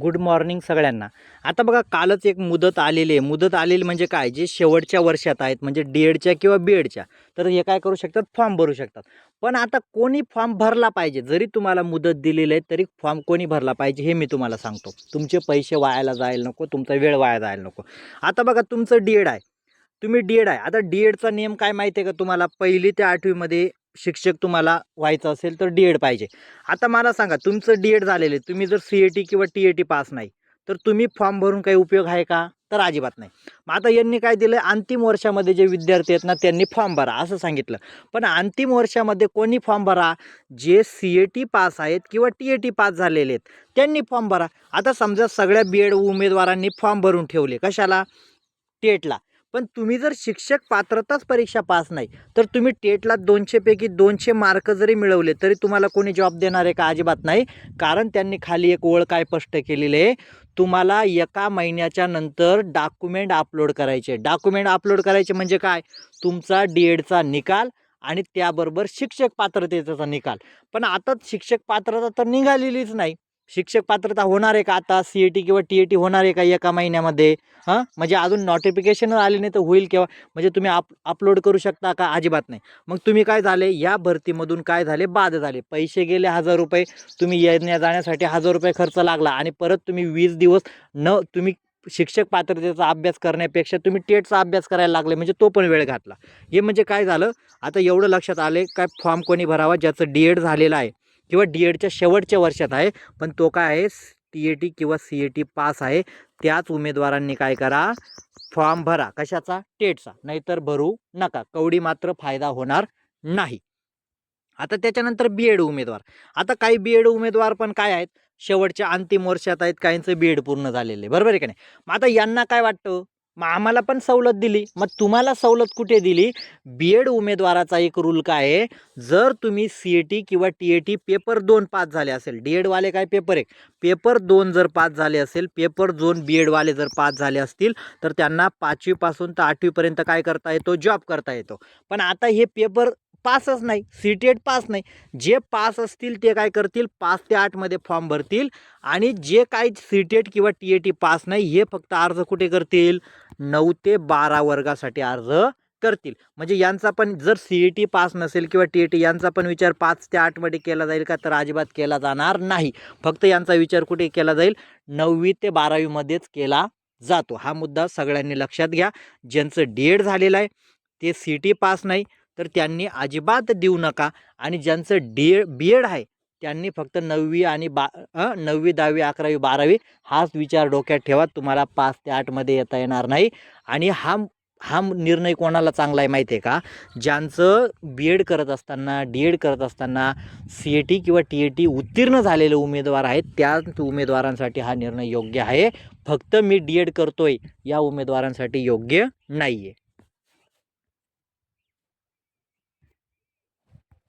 Good morning सगळ्यांना. आता बघा कालच एक मुदत आलेली आहे. मुदत आलेली म्हणजे काय? जे शेवटच्या वर्षात आहेत म्हणजे डी एडच्या किंवा बी एडच्या तर हे काय करू शकतात? फॉर्म भरू शकतात. पण आता कोणी फॉर्म भरला पाहिजे? जरी तुम्हाला मुदत दिलेली आहे तरी फॉर्म कोणी भरला पाहिजे हे मी तुम्हाला सांगतो. तुमचे पैसे वायाला जायला नको तुमचा वेळ वाया जायला नको. आता बघा तुमचं डी एड आहे. तुम्ही डी एड आहे. आता डी एडचा नियम काय माहिती आहे का तुम्हाला? पहिली ते आठवीमध्ये शिक्षक तुम्हाला व्हायचं असेल तर डी एड पाहिजे. आता मला सांगा तुमचं डी एड झालेलं आहे तुम्ही जर सी ए टी किंवा टी ए टी पास नाही तर तुम्ही फॉर्म भरून काही उपयोग आहे का? तर अजिबात नाही. मग आता यांनी काय दिलं? अंतिम वर्षामध्ये जे विद्यार्थी आहेत ना त्यांनी फॉर्म भरा असं सांगितलं. पण अंतिम वर्षामध्ये कोणी फॉर्म भरा? जे सी ए टी पास आहेत किंवा टी ए टी पास झालेले आहेत त्यांनी फॉर्म भरा. आता समजा सगळ्या बी एड उमेदवारांनी फॉर्म भरून ठेवले कशाला? टेटला पण तुम्ही जर शिक्षक पात्रताच परीक्षा पास नाही तर तुम्ही टेटला दोनशेपैकी दोनशे मार्क जरी मिळवले तरी तुम्हाला कोणी जॉब देणार आहे का? अजिबात नाही. कारण त्यांनी खाली एक ओळ काय स्पष्ट केलेली आहे? तुम्हाला एका महिन्याच्या नंतर डॉक्युमेंट अपलोड करायचे. डॉक्युमेंट अपलोड करायचे म्हणजे काय? तुमचा डी एडचा निकाल आणि त्याबरोबर शिक्षक पात्रतेचा निकाल. पण आता शिक्षक पात्रता तर निघालेलीच नाही. शिक्षक पात्रता होणार आहे का आता? सी ए टी किंवा टी ए टी होणार आहे का एका महिन्यामध्ये? हां? म्हणजे अजून नोटिफिकेशन आले नाही तर होईल किंवा म्हणजे तुम्ही आप अपलोड करू शकता का? अजिबात नाही. मग तुम्ही काय झाले? या भरतीमधून काय झाले? बाद झाले. पैसे गेले हजार रुपये. तुम्ही येण्या जाण्यासाठी हजार रुपये खर्च लागला आणि परत तुम्ही वीस दिवस न तुम्ही शिक्षक पात्रतेचा अभ्यास करण्यापेक्षा तुम्ही टेटचा अभ्यास करायला लागले. म्हणजे तो पण वेळ घातला. हे म्हणजे काय झालं? आता एवढं लक्षात आले काय फॉर्म कोणी भरावा? ज्याचं डी एड झालेलं आहे. किंवा डी एडच्या शेवटच्या वर्षात आहे. पण तो काय आहे? टी ए टी किंवा सी ए टी पास आहे. त्याच उमेदवारांनी काय करा? फॉर्म भरा. कशाचा? टेटचा. नाहीतर भरू नका. कवडी मात्र फायदा होणार नाही. आता त्याच्यानंतर बी एड उमेदवार. आता काही बी एड उमेदवार पण काय आहेत? शेवटच्या अंतिम वर्षात आहेत. काहींचं बी एड पूर्ण झालेलं आहे. बरोबर आहे का नाही? मग आता यांना काय वाटतं? मग आम्हाला पण सवलत दिली. मग तुम्हाला सवलत कुठे दिली? बी एड उमेदवाराचा एक रूल काय आहे? जर तुम्ही सी ए टी किंवा टी ए टी पेपर दोन पास झाले असेल डी एडवाले काय पेपर एक पेपर दोन जर पास झाले असेल पेपर दोन बी एडवाले जर पास झाले असतील तर त्यांना पाचवीपासून तर आठवीपर्यंत काय करता येतो? जॉब करता येतो. पण आता हे पेपर पासच नाही सी टी एड पास नाही. जे पास असतील ते काय करतील? पाच ते आठमध्ये फॉर्म भरतील आणि जे काही सी टी एड किंवा टी ए टी पास नाही हे फक्त अर्ज कुठे करतील? नऊ ते बारा वर्गासाठी अर्ज करतील. म्हणजे यांचा पण जर सी ई टी पास नसेल किंवा टी ए टी यांचा पण विचार पाच ते आठमध्ये केला जाईल का? तर अजिबात केला जाणार नाही. फक्त यांचा विचार कुठे केला जाईल? नववी ते बारावीमध्येच केला जातो. हा मुद्दा सगळ्यांनी लक्षात घ्या. ज्यांचं डी एड झालेलं आहे ते सी टी पास नाही तर त्यांनी अजिबात देऊ नका. आणि ज्यांचं डी ए बी एड आहे त्यांनी फक्त नववी आणि बा नववी दहावी अकरावी बारावी हाच विचार डोक्यात ठेवा. तुम्हाला पाच ते आठमध्ये येता येणार नाही. आणि हा हा निर्णय कोणाला चांगला आहे माहिती आहे का? ज्यांचं बी एड करत असताना डी एड करत असताना सी ए टी किंवा टी ए टी उत्तीर्ण झालेले उमेदवार आहेत त्या उमेदवारांसाठी हा निर्णय योग्य आहे. फक्त मी डी एड करतोय या उमेदवारांसाठी योग्य नाही आहे